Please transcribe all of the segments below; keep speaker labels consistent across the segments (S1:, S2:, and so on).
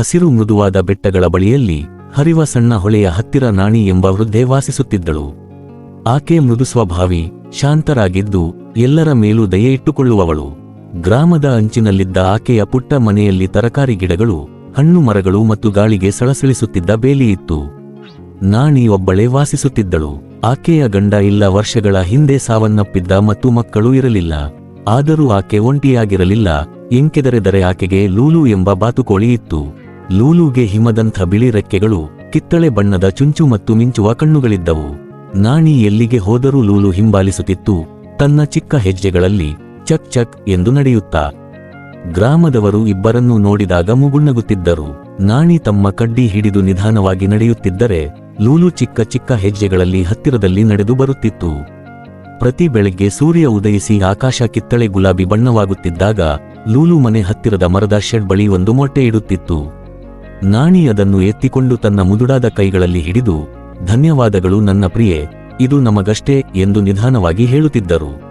S1: ಹಸಿರು ಮೃದುವಾದ ಬೆಟ್ಟಗಳ ಬಳಿಯಲ್ಲಿ ಹರಿವ ಸಣ್ಣ ಹೊಳೆಯ ಹತ್ತಿರ ನಾಣಿ ಎಂಬ ವೃದ್ಧೆ ವಾಸಿಸುತ್ತಿದ್ದಳು. ಆಕೆ ಮೃದು ಸ್ವಭಾವಿ, ಶಾಂತರಾಗಿದ್ದು ಎಲ್ಲರ ಮೇಲೂ ದಯೆ ಇಟ್ಟುಕೊಳ್ಳುವವಳು. ಗ್ರಾಮದ ಅಂಚಿನಲ್ಲಿದ್ದ ಆಕೆಯ ಪುಟ್ಟ ಮನೆಯಲ್ಲಿ ತರಕಾರಿ ಗಿಡಗಳು, ಹಣ್ಣು ಮರಗಳು ಮತ್ತು ಗಾಳಿಗೆ ಸಳಸಳಿಸುತ್ತಿದ್ದ ಬೇಲಿಯಿತ್ತು ನಾಣಿ ಒಬ್ಬಳೇ ವಾಸಿಸುತ್ತಿದ್ದಳು. ಆಕೆಯ ಗಂಡ ಇಲ್ಲ ವರ್ಷಗಳ ಹಿಂದೆ ಸಾವನ್ನಪ್ಪಿದ್ದ ಮತ್ತು ಮಕ್ಕಳು ಇರಲಿಲ್ಲ. ಆದರೂ ಆಕೆ ಒಂಟಿಯಾಗಿರಲಿಲ್ಲ, ಎಂಕೆದರೆದರೆ ಆಕೆಗೆ ಲೂಲು ಎಂಬ ಬಾತುಕೋಳಿ ಇತ್ತು. ಲೂಲುಗೆ ಹಿಮದಂಥ ಬಿಳಿ ರೆಕ್ಕೆಗಳು ಕಿತ್ತಳೆ ಬಣ್ಣದ ಚುಂಚು ಮತ್ತು ಮಿಂಚುವ ಕಣ್ಣುಗಳಿದ್ದವು. ನಾಣಿ ಎಲ್ಲಿಗೆ ಹೋದರೂ ಲೂಲು ಹಿಂಬಾಲಿಸುತ್ತಿತ್ತು. ತನ್ನ ಚಿಕ್ಕ ಹೆಜ್ಜೆಗಳಲ್ಲಿ ಚಕ್ ಚಕ್ ಎಂದು ನಡೆಯುತ್ತಾ. ಗ್ರಾಮದವರು ಇಬ್ಬರನ್ನೂ ನೋಡಿದಾಗ ಮುಗುಣ್ಣಗುತ್ತಿದ್ದರು. ನಾಣಿ ತಮ್ಮ ಕಡ್ಡಿ ಹಿಡಿದು ನಿಧಾನವಾಗಿ ನಡೆಯುತ್ತಿದ್ದರೆ ಲೂಲು ಚಿಕ್ಕ ಚಿಕ್ಕ ಹೆಜ್ಜೆಗಳಲ್ಲಿ ಹತ್ತಿರದಲ್ಲಿ ನಡೆದು ಬರುತ್ತಿತ್ತು. ಪ್ರತಿ ಬೆಳಗ್ಗೆ ಸೂರ್ಯ ಉದಯಿಸಿ ಆಕಾಶ ಕಿತ್ತಳೆ ಗುಲಾಬಿ ಬಣ್ಣವಾಗುತ್ತಿದ್ದಾಗ ಲೂಲು ಮನೆ ಹತ್ತಿರದ ಮರದ ಶೆಡ್ ಬಳಿ ಒಂದು ಮೊಟ್ಟೆ ಇಡುತ್ತಿತ್ತು. ನಾಣಿ ಅದನ್ನು ಎತ್ತಿಕೊಂಡು ತನ್ನ ಮುದುಡಾದ ಕೈಗಳಲ್ಲಿ ಹಿಡಿದು, ಧನ್ಯವಾದಗಳು ನನ್ನ ಪ್ರಿಯೆ, ಇದು ನಮಗಷ್ಟೇ ಎಂದು ನಿಧಾನವಾಗಿ ಹೇಳುತ್ತಿದ್ದರು.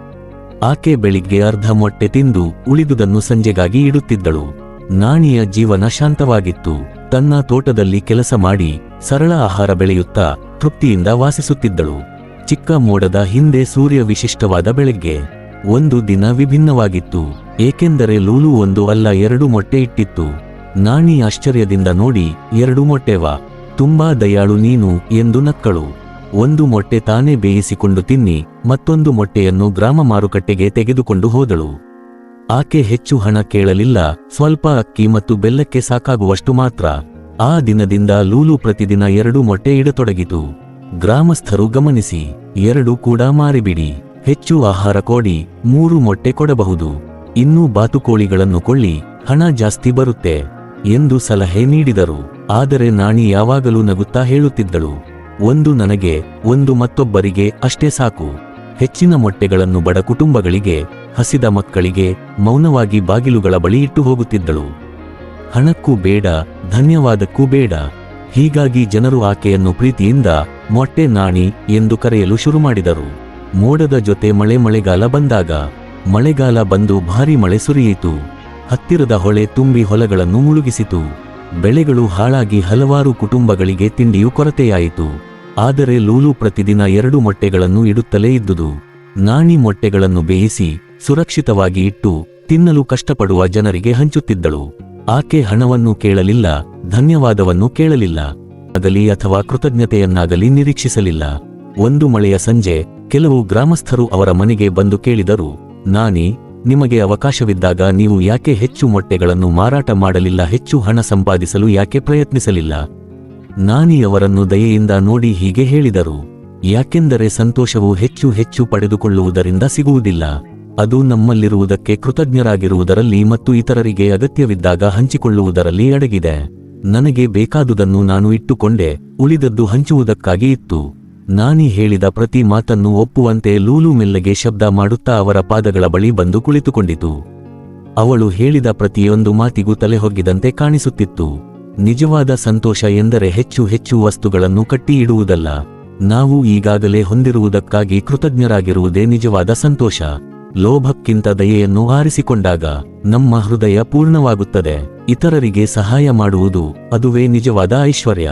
S1: ಆಕೆ ಬೆಳಿಗ್ಗೆ ಅರ್ಧ ಮೊಟ್ಟೆ ತಿಂದು ಉಳಿದುದನ್ನು ಸಂಜೆಗಾಗಿ ಇಡುತ್ತಿದ್ದಳು. ನಾಣಿಯ ಜೀವನ ಶಾಂತವಾಗಿತ್ತು. ತನ್ನ ತೋಟದಲ್ಲಿ ಕೆಲಸ ಮಾಡಿ, ಸರಳ ಆಹಾರ ಬೆಳೆಯುತ್ತಾ ತೃಪ್ತಿಯಿಂದ ವಾಸಿಸುತ್ತಿದ್ದಳು. ಚಿಕ್ಕ ಮೋಡದ ಹಿಂದೆ ಸೂರ್ಯ ವಿಶಿಷ್ಟವಾದ ಬೆಳಗ್ಗೆ. ಒಂದು ದಿನ ವಿಭಿನ್ನವಾಗಿತ್ತು. ಏಕೆಂದರೆ ಲೂಲು ಒಂದು ಅಲ್ಲ, ಎರಡು ಮೊಟ್ಟೆ ಇಟ್ಟಿತ್ತು. ನಾಣಿ ಆಶ್ಚರ್ಯದಿಂದ ನೋಡಿ, ಎರಡು ಮೊಟ್ಟೆವಾ ತುಂಬಾ ದಯಾಳು ನೀನು ಎಂದು ನಕ್ಕಳು. ಒಂದು ಮೊಟ್ಟೆ ತಾನೇ ಬೇಯಿಸಿಕೊಂಡು ತಿನ್ನಿ, ಮತ್ತೊಂದು ಮೊಟ್ಟೆಯನ್ನು ಗ್ರಾಮ ಮಾರುಕಟ್ಟೆಗೆ ತೆಗೆದುಕೊಂಡು ಹೋದಳು. ಆಕೆ ಹೆಚ್ಚು ಹಣ ಕೇಳಲಿಲ್ಲ, ಸ್ವಲ್ಪ ಅಕ್ಕಿ ಮತ್ತು ಬೆಲ್ಲಕ್ಕೆ ಸಾಕಾಗುವಷ್ಟು ಮಾತ್ರ. ಆ ದಿನದಿಂದ ಲೂಲು ಪ್ರತಿದಿನ ಎರಡು ಮೊಟ್ಟೆ ಇಡತೊಡಗಿತು. ಗ್ರಾಮಸ್ಥರು ಗಮನಿಸಿ, ಎರಡು ಕೂಡ ಮಾರಿಬಿಡಿ, ಹೆಚ್ಚು ಆಹಾರ ಕೊಡಿ, ಮೂರು ಮೊಟ್ಟೆ ಕೊಡಬಹುದು. ಇನ್ನೂ ಬಾತುಕೋಳಿಗಳನ್ನು ಕೊಳ್ಳಿ ಹಣ ಜಾಸ್ತಿ ಬರುತ್ತೆ. ಎಂದು ಸಲಹೆ ನೀಡಿದರು. ಆದರೆ ನಾಣಿ ಯಾವಾಗಲೂ ನಗುತ್ತಾ ಹೇಳುತ್ತಿದ್ದಳು. ಒಂದು ನನಗೆ, ಒಂದು ಮತ್ತೊಬ್ಬರಿಗೆ ಅಷ್ಟೇ ಸಾಕು. ಹೆಚ್ಚಿನ ಮೊಟ್ಟೆಗಳನ್ನು ಬಡ ಕುಟುಂಬಗಳಿಗೆ, ಹಸಿದ ಮಕ್ಕಳಿಗೆ, ಮೌನವಾಗಿ ಬಾಗಿಲುಗಳ ಬಳಿ ಇಟ್ಟು ಹೋಗುತ್ತಿದ್ದಳು. ಹಣಕ್ಕೂ ಬೇಡ, ಧನ್ಯವಾದಕ್ಕೂ ಬೇಡ. ಹೀಗಾಗಿ ಜನರು ಆಕೆಯನ್ನು ಪ್ರೀತಿಯಿಂದ ಮೊಟ್ಟೆ ನಾಣಿ ಎಂದು ಕರೆಯಲು ಶುರು ಮಾಡಿದರು. ಮೋಡದ ಜೊತೆ ಮಳೆ ಮಳೆಗಾಲ ಬಂದಾಗ, ಮಳೆಗಾಲ ಬಂದು ಭಾರಿ ಮಳೆ ಸುರಿಯಿತು. ಹತ್ತಿರದ ಹೊಳೆ ತುಂಬಿ ಹೊಲಗಳನ್ನು ಮುಳುಗಿಸಿತು. ಬೆಳೆಗಳು ಹಾಳಾಗಿ ಹಲವಾರು ಕುಟುಂಬಗಳಿಗೆ ತಿಂಡಿಯು ಕೊರತೆಯಾಯಿತು. ಆದರೆ ಲೂಲು ಪ್ರತಿದಿನ ಎರಡು ಮೊಟ್ಟೆಗಳನ್ನು ಇಡುತ್ತಲೇ ಇದ್ದುದು. ನಾಣಿ ಮೊಟ್ಟೆಗಳನ್ನು ಬೇಯಿಸಿ, ಸುರಕ್ಷಿತವಾಗಿ ಇಟ್ಟು, ತಿನ್ನಲು ಕಷ್ಟಪಡುವ ಜನರಿಗೆ ಹಂಚುತ್ತಿದ್ದಳು. ಆಕೆ ಹಣವನ್ನು ಕೇಳಲಿಲ್ಲ, ಧನ್ಯವಾದವನ್ನು ಕೇಳಲಿಲ್ಲ. ಆಗಲಿ ಅಥವಾ ಕೃತಜ್ಞತೆಯನ್ನಾಗಲಿ ನಿರೀಕ್ಷಿಸಲಿಲ್ಲ. ಒಂದು ಮಳೆಯ ಸಂಜೆ, ಕೆಲವು ಗ್ರಾಮಸ್ಥರು ಅವರ ಮನೆಗೆ ಬಂದು ಕೇಳಿದರು, ನಾನಿ ನಿಮಗೆ ಅವಕಾಶವಿದ್ದಾಗ ನೀವು ಯಾಕೆ ಹೆಚ್ಚು ಮೊಟ್ಟೆಗಳನ್ನು ಮಾರಾಟ ಮಾಡಲಿಲ್ಲ, ಹೆಚ್ಚು ಹಣ ಸಂಪಾದಿಸಲು ಯಾಕೆ ಪ್ರಯತ್ನಿಸಲಿಲ್ಲ? ನಾನಿ ಅವರನ್ನು ದಯೆಯಿಂದ ನೋಡಿ ಹೀಗೆ ಹೇಳಿದರು. ಯಾಕೆಂದರೆ ಸಂತೋಷವು ಹೆಚ್ಚು ಹೆಚ್ಚು ಪಡೆದುಕೊಳ್ಳುವುದರಿಂದ ಸಿಗುವುದಿಲ್ಲ. ಅದು ನಮ್ಮಲ್ಲಿರುವುದಕ್ಕೆ ಕೃತಜ್ಞರಾಗಿರುವುದರಲ್ಲಿ ಮತ್ತು ಇತರರಿಗೆ ಅಗತ್ಯವಿದ್ದಾಗ ಹಂಚಿಕೊಳ್ಳುವುದರಲ್ಲಿ ಅಡಗಿದೆ. ನನಗೆ ಬೇಕಾದುದನ್ನು ನಾನು ಇಟ್ಟುಕೊಂಡೆ, ಉಳಿದದ್ದು ಹಂಚುವುದಕ್ಕಾಗಿ ಇತ್ತು. ನಾನಿ ಹೇಳಿದ ಪ್ರತಿ ಮಾತನ್ನು ಒಪ್ಪುವಂತೆ ಲೂಲು ಮೆಲ್ಲಗೆ ಶಬ್ದ ಮಾಡುತ್ತಾ ಅವರ ಪಾದಗಳ ಬಳಿ ಬಂದು ಕುಳಿತುಕೊಂಡಿತು. ಅವಳು ಹೇಳಿದ ಪ್ರತಿಯೊಂದು ಮಾತಿಗೂ ತಲೆಹೊಗ್ಗಿದಂತೆ ಕಾಣಿಸುತ್ತಿತ್ತು. ನಿಜವಾದ ಸಂತೋಷ ಎಂದರೆ ಹೆಚ್ಚು ಹೆಚ್ಚು ವಸ್ತುಗಳನ್ನು ಕಟ್ಟಿಯಿಡುವುದಲ್ಲ ನಾವು ಈಗಾಗಲೇ ಹೊಂದಿರುವುದಕ್ಕಾಗಿ ಕೃತಜ್ಞರಾಗಿರುವುದೇ ನಿಜವಾದ ಸಂತೋಷ. ಲೋಭಕ್ಕಿಂತ ದಯೆಯನ್ನು ಆರಿಸಿಕೊಂಡಾಗ ನಮ್ಮ ಹೃದಯ ಪೂರ್ಣವಾಗುತ್ತದೆ. ಇತರರಿಗೆ ಸಹಾಯ ಮಾಡುವುದು ಅದುವೇ ನಿಜವಾದ ಐಶ್ವರ್ಯ.